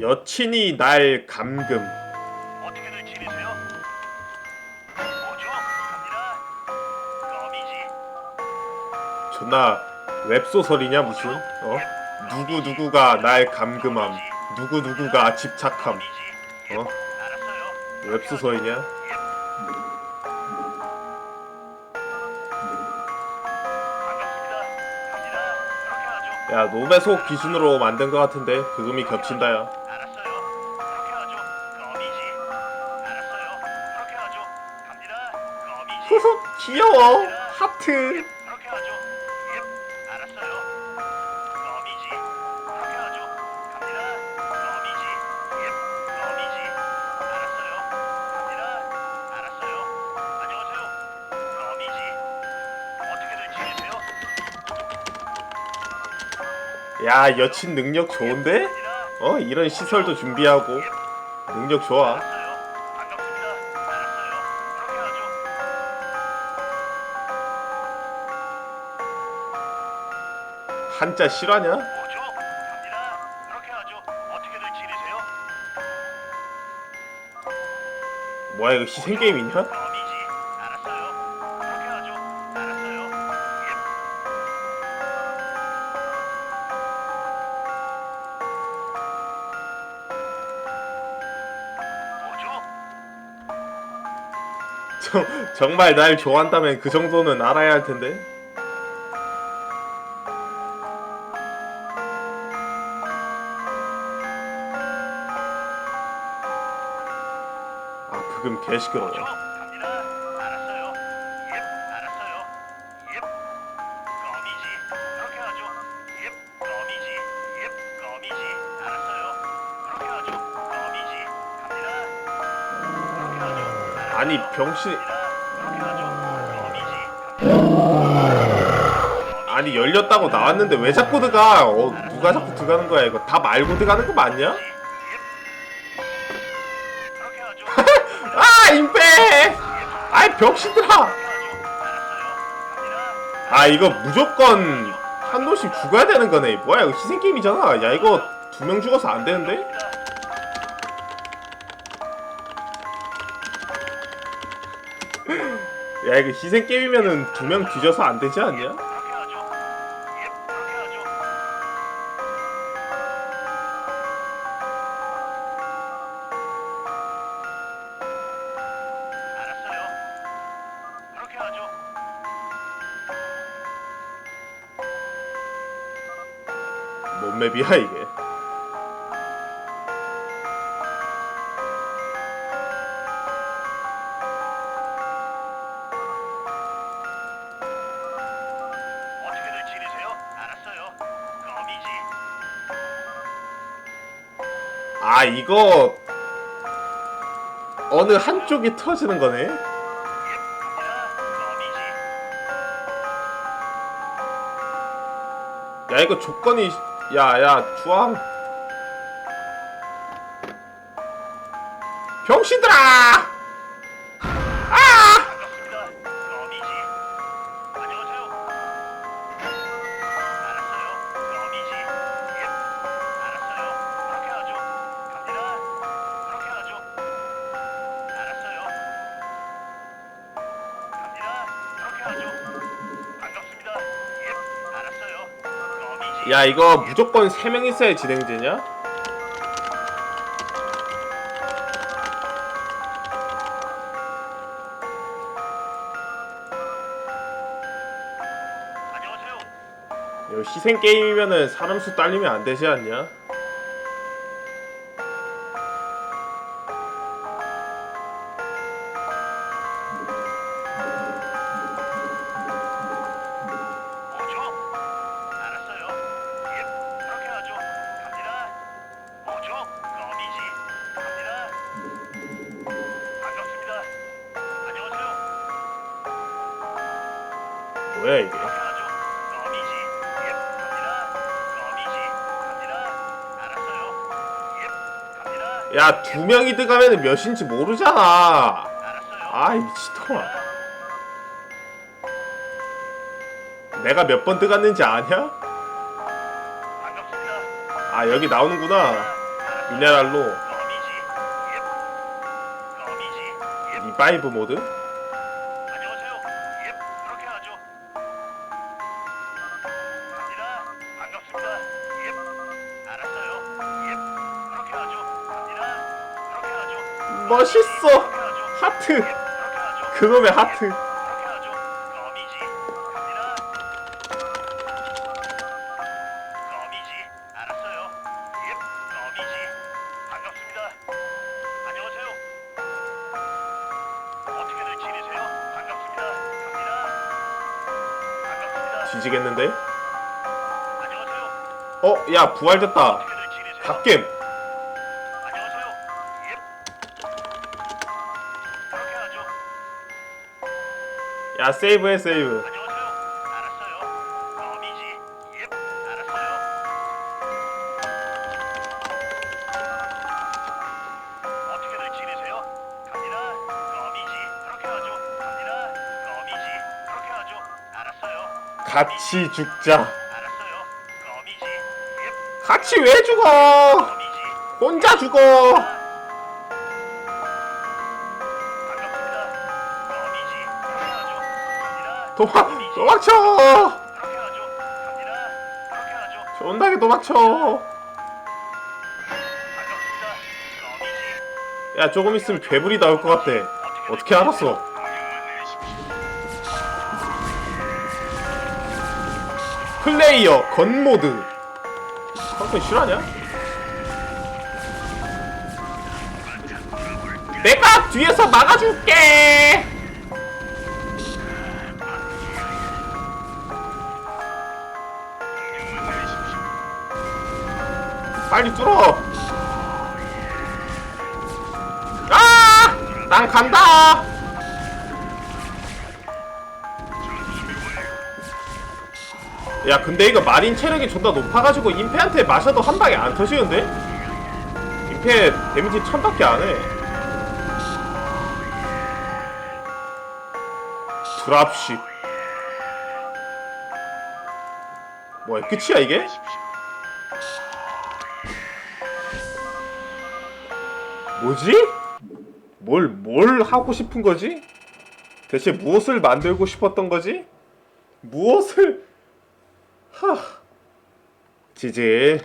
여친이 날 감금. 어떻게들 지내세요? 뭐죠? 갑니다. 껌이지. 존나 웹소설이냐 무슨? 어? 누구 누구가 날 감금함. 누구 누구가 집착함. 껌이지. 어? 알았어요. 웹소설이냐? 야 노베소 기준으로 만든 것 같은데 그금이 겹친다 야. 알았어요. 그렇게 하죠. 알았어요. 그렇게 하죠. 갑니다. 껌이지. 후후 귀여워 하트. 야 여친 능력 좋은데? 어 이런 시설도 준비하고 능력 좋아. 한자 실화냐? 뭐야 이거 희생 게임이냐? 정, 정말 날 좋아한다면 그 정도는 알아야 할 텐데. 아 부금 개 시끄러워. 아니 병신. 아니 열렸다고 나왔는데 왜 자꾸 들어가? 어 누가 자꾸 들어가는 거야 이거 다 말고 들어가는 거 맞냐? 아 임페! 아이 병신들아! 아 이거 무조건 한 놈씩 죽어야 되는 거네. 뭐야 이거 희생 게임이잖아. 야 이거 두 명 죽어서 안 되는데? 야 이거 희생 게임이면은 두 명 뒤져서 안 되지 않냐? 맵이야 이게? 아 이거 어느 한쪽이 터지는 거네? 야 이거 조건이 야야 주황 병신들아! 야 이거 무조건 3명 있어야 진행되냐? 안녕하세요. 이거 희생 게임이면은 사람 수 딸리면 안 되지 않냐? 예, 갑니다. 야두 명이 들어가면 몇인지 모르잖아. 아이 미친놈아 내가 몇 번 들어갔는지 아냐? 아 여기 나오는구나. 미네랄로. 예. 리바이브 모드 니다. 갑니다. 반갑습니다. 뒤지겠는데 안녕하세요. 어야 부활됐다? 갓겜 렇게 하죠. 알았어요. 같이 죽자. 같이 왜 죽어. 혼자 죽어 도망. 도망쳐. 존나게 도망쳐. 야 조금 있으면 괴물이 나올 것 같아 어떻게 알았어 플레이어 건모드 한번 실화냐? 내가 뒤에서 막아줄게 빨리 뚫어 아! 난 간다! 야 근데 이거 마린 체력이 존나 높아가지고 임페한테 마셔도 한 방에 안 터지는데? 임페 데미지 천밖에 안해 드랍십 뭐야 끝이야 이게? 뭐지? 뭘, 뭘 하고 싶은 거지? 대체 무엇을 만들고 싶었던 거지? 무엇을? 하. 지지.